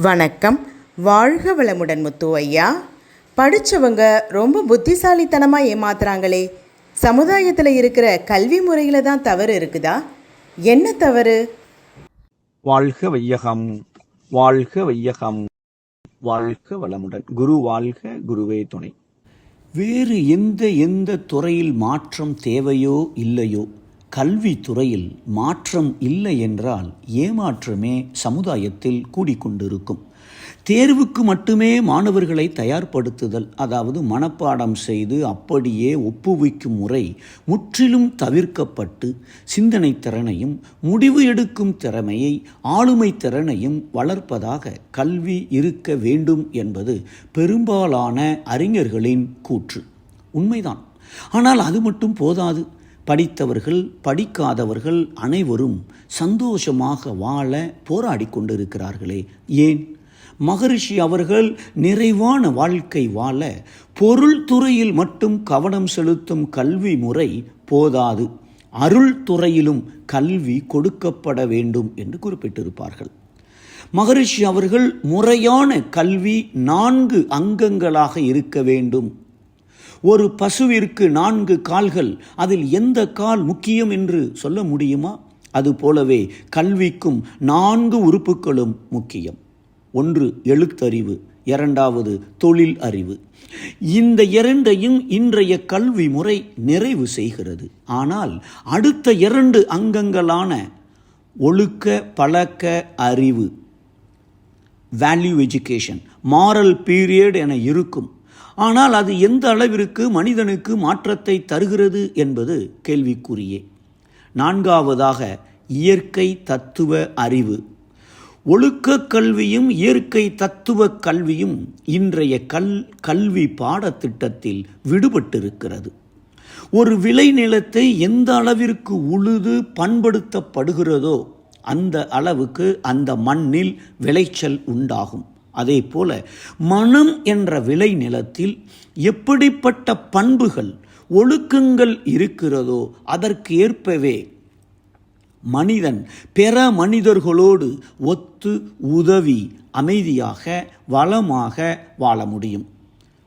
வணக்கம். வாழ்க வளமுடன் முத்து ஐயா. படித்தவங்க ரொம்ப புத்திசாலித்தனமாக ஏமாத்துறாங்களே. சமுதாயத்தில் இருக்கிற கல்வி முறையில் தான் தவறு இருக்குதா? என்ன தவறு? வாழ்க வையகம் வாழ்க வையகம் வாழ்க வளமுடன். குரு வாழ்க குருவே துணை. வேறு எந்த எந்த துறையில் மாற்றம் தேவையோ இல்லையோ? கல்வித்துறையில் மாற்றம் இல்லை என்றால் ஏமாற்றமே சமுதாயத்தில் கூடிக்கொண்டிருக்கும். தேர்வுக்கு மட்டுமே மாணவர்களை தயார்படுத்துதல் அதாவது மனப்பாடம் செய்து அப்படியே ஒப்புவிக்கும் முறை முற்றிலும் தவிர்க்கப்பட்டு சிந்தனை திறனையும் முடிவு எடுக்கும் திறமையை ஆளுமை திறனையும் வளர்ப்பதாக கல்வி இருக்க வேண்டும் என்பது பெரும்பாலான அறிஞர்களின் கூற்று. உண்மைதான். ஆனால் அது மட்டும் போதாது. படித்தவர்கள் படிக்காதவர்கள் அனைவரும் சந்தோஷமாக வாழ போராடி கொண்டிருக்கிறார்களே. ஏன்? மகரிஷி அவர்கள் நிறைவான வாழ்க்கை வாழ பொருள் துறையில் மட்டும் கவனம் செலுத்தும் கல்வி முறை போதாது. அருள் துறையிலும் கல்வி கொடுக்கப்பட வேண்டும் என்று குறிப்பிட்டிருப்பார்கள். மகரிஷி அவர்கள் முறையான கல்வி நான்கு அங்கங்களாக இருக்க வேண்டும். ஒரு பசுவிற்கு நான்கு கால்கள் அதில் எந்த கால் முக்கியம் என்று சொல்ல முடியுமா? அதுபோலவே கல்விக்கும் நான்கு உறுப்புகளும் முக்கியம். ஒன்று எழுத்தறிவு. இரண்டாவது தொழில் அறிவு. இந்த இரண்டையும் இன்றைய கல்வி முறை நிறைவு செய்கிறது. ஆனால் அடுத்த இரண்டு அங்கங்களான ஒழுக்க பழக்க அறிவு வேல்யூ எஜுகேஷன் மாரல் பீரியட் என இருக்கும். ஆனால் அது எந்த அளவிற்கு மனிதனுக்கு மாற்றத்தை தருகிறது என்பது கேள்விக்குறியே. நான்காவதாக இயற்கை தத்துவ அறிவு. ஒழுக்க கல்வியும் இயற்கை தத்துவ கல்வியும் இன்றைய கல் கல்வி பாடத்திட்டத்தில் விடுபட்டிருக்கிறது. ஒரு விளைநிலத்தை எந்த அளவிற்கு உழுது பண்படுத்தப்படுகிறதோ அந்த அளவுக்கு அந்த மண்ணில் விளைச்சல் உண்டாகும். அதே போல மனம் என்ற விளை நிலத்தில் எப்படிப்பட்ட பண்புகள் ஒழுக்கங்கள் இருக்கிறதோ அதற்கு ஏற்பவே மனிதன் பிற மனிதர்களோடு ஒத்து உதவி அமைதியாக வளமாக வாழ முடியும்.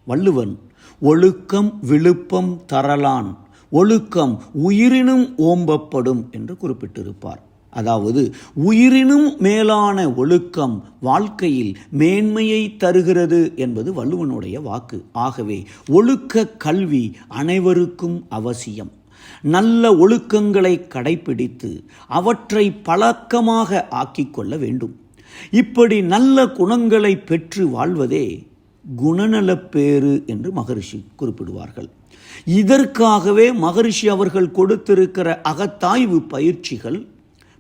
வள்ளுவன் ஒழுக்கம் விழுப்பம் தரலான் ஒழுக்கம் உயிரினும் ஓம்பப்படும் என்று குறிப்பிட்டிருப்பார். அதாவது உயிரினும் மேலான ஒழுக்கம் வாழ்க்கையில் மேன்மையை தருகிறது என்பது வள்ளுவனுடைய வாக்கு. ஆகவே ஒழுக்க கல்வி அனைவருக்கும் அவசியம். நல்ல ஒழுக்கங்களை கடைபிடித்து அவற்றை பழக்கமாக ஆக்கிக்கொள்ள வேண்டும். இப்படி நல்ல குணங்களை பெற்று வாழ்வதே குணநலப்பேறு என்று மகரிஷி குறிப்பிடுவார்கள். இதற்காகவே மகரிஷி அவர்கள் கொடுத்திருக்கிற அகத்தாய்வு பயிற்சிகள்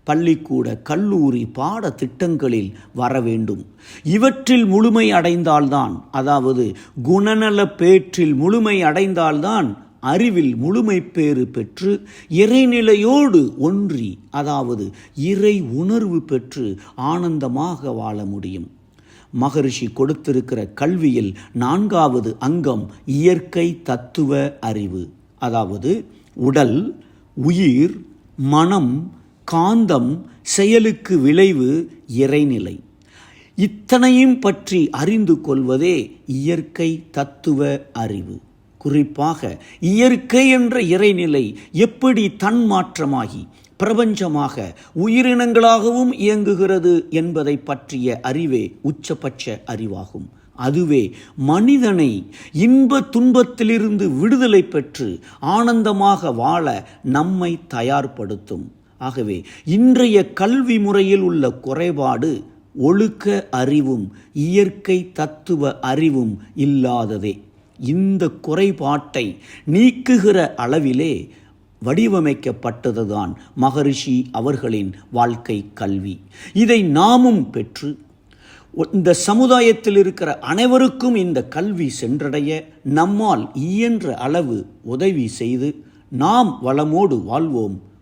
பள்ளிக்கூட கல்லூரி பாட திட்டங்களில் வர வேண்டும். இவற்றில் முழுமை அடைந்தால்தான் அதாவது குணநல பேற்றில் முழுமை அடைந்தால்தான் அறிவில் முழுமை பேறு பெற்று இறைநிலையோடு ஒன்றி அதாவது இறை உணர்வு பெற்று ஆனந்தமாக வாழ முடியும். மகரிஷி கொடுத்திருக்கிற கல்வியில் நான்காவது அங்கம் இயற்கை தத்துவ அறிவு. அதாவது உடல் உயிர் மனம் காந்தம் செயலுக்கு விளைவு இறைநிலை. இத்தனையும் பற்றி அறிந்து கொள்வதே இயற்கை தத்துவ அறிவு. குறிப்பாக இயற்கை என்ற இறைநிலை எப்படி தன்மாற்றமாகி பிரபஞ்சமாக உயிரினங்களாகவும் இயங்குகிறது என்பதை பற்றிய அறிவே உச்சபட்ச அறிவாகும். அதுவே மனிதனை இன்ப துன்பத்திலிருந்து விடுதலை பெற்று ஆனந்தமாக வாழ நம்மை தயார்படுத்தும். ஆகவே இன்றைய கல்வி முறையில் உள்ள குறைபாடு ஒழுக்க அறிவும் இயற்கை தத்துவ அறிவும் இல்லாததே. இந்த குறைபாட்டை நீக்குகிற அளவிலே வடிவமைக்கப்பட்டதுதான் மகரிஷி அவர்களின் வாழ்க்கை கல்வி. இதை நாமும் பெற்று இந்த சமுதாயத்தில் இருக்கிற அனைவருக்கும் இந்த கல்வி சென்றடைய நம்மால் இயன்ற அளவு உதவி செய்து நாம் வளமோடு வாழ்வோம்.